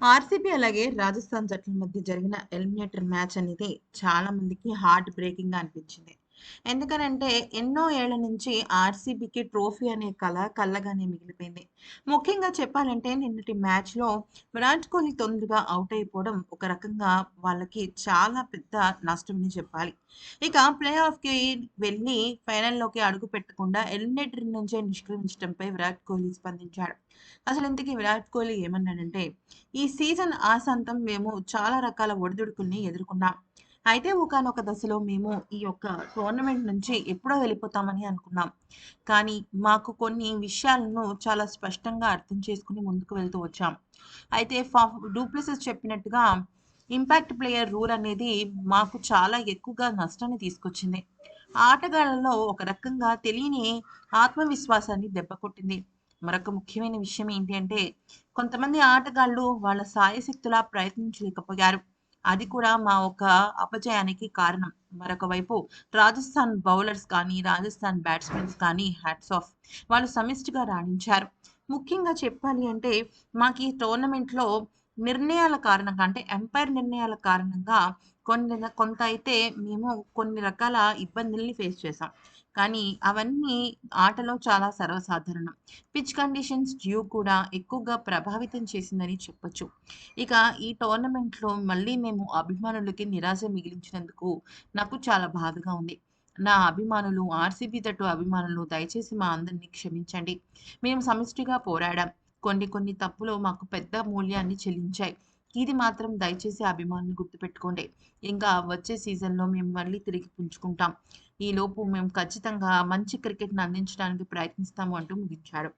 RCB అలాగే రాజస్థాన్ జట్ల మధ్య జరిగిన ఎలిమినేటర్ మ్యాచ్ అనేది చాలా మందికి హార్ట్ బ్రేకింగ్గా అనిపించింది. ఎందుకనంటే ఎన్నో ఏళ్ళ నుంచి ఆర్సీబీకి ట్రోఫీ అనే కళ కళ్ళగానే మిగిలిపోయింది. ముఖ్యంగా చెప్పాలంటే నిన్నటి మ్యాచ్‌లో విరాట్ కోహ్లీ తొందరగా అవుట్ అయిపోవడం ఒక రకంగా వాళ్ళకి చాలా పెద్ద నష్టమని చెప్పాలి. ఇక ప్లే ఆఫ్‌కి వెళ్ళి ఫైనల్‌లోకి అడుగు పెట్టకుండా ఎలిమినేటరీ నుంచే నిష్క్రమించడంపై విరాట్ కోహ్లీ స్పందించాడు. అసలు ఇంతకీ విరాట్ కోహ్లీ ఏమన్నాడంటే, "ఈ సీజన్ ఆసాంతం మేము చాలా రకాల ఒడిదుడుకుల్ని ఎదుర్కొన్నాం. అయితే ఒకానొక దశలో మేము ఈ యొక్క టోర్నమెంట్ నుంచి ఎప్పుడో వెళ్ళిపోతామని అనుకున్నాం. కానీ మాకు కొన్ని విషయాలను చాలా స్పష్టంగా అర్థం చేసుకుని ముందుకు వెళ్తూ వచ్చాం. అయితే ఫాఫ్ డూప్లెసిస్ చెప్పినట్టుగా ఇంపాక్ట్ ప్లేయర్ రూల్ అనేది మాకు చాలా ఎక్కువగా నష్టాన్ని తీసుకొచ్చింది. ఆటగాళ్ళలో ఒక రకంగా తెలియని ఆత్మవిశ్వాసాన్ని దెబ్బకొట్టింది. మరొక ముఖ్యమైన విషయం ఏంటి అంటే కొంతమంది ఆటగాళ్ళు వాళ్ళ సాయశక్తులా ప్రయత్నించలేకపోయారు. అది కూడా మా ఒక అపజయానికి కారణం. మరొక వైపు రాజస్థాన్ బౌలర్స్ కానీ, రాజస్థాన్ బ్యాట్స్‌మెన్స్ కానీ హ్యాట్స్ ఆఫ్. వాళ్ళు సమిష్టిగా రాణించారు. ముఖ్యంగా చెప్పాలి అంటే మాకీ టోర్నమెంట్‌లో నిర్ణయాల కారణంగా అంటే ఎంపైర్ నిర్ణయాల కారణంగా కొన్ని కొంత అయితే మేము కొన్ని రకాల ఇబ్బందుల్ని ఫేస్ చేశాం. కానీ అవన్నీ ఆటలో చాలా సర్వసాధారణం. పిచ్ కండిషన్స్ డ్యూ కూడా ఎక్కువగా ప్రభావితం చేసిందని చెప్పొచ్చు. ఇక ఈ టోర్నమెంట్‌లో మళ్ళీ మేము అభిమానులకి నిరాశ మిగిలించినందుకు నాకు చాలా బాధగా ఉంది. నా అభిమానులు, ఆర్సీబీ జట్టు అభిమానులు దయచేసి మా అందరిని క్షమించండి. మేము సమిష్టిగా పోరాడాం. కొన్ని కొన్ని తప్పులు మాకు పెద్ద మూల్యాన్ని చెల్లించాయి. ఇది మాత్రం దయచేసి అభిమానులు గుర్తుపెట్టుకోండి. ఇంకా వచ్చే సీజన్‌లో మేము మళ్ళీ తిరిగి పుంజుకుంటాం. ఈలోపు మేము ఖచ్చితంగా మంచి క్రికెట్‌ని అందించడానికి ప్రయత్నిస్తాము" అంటూ ముగించాడు.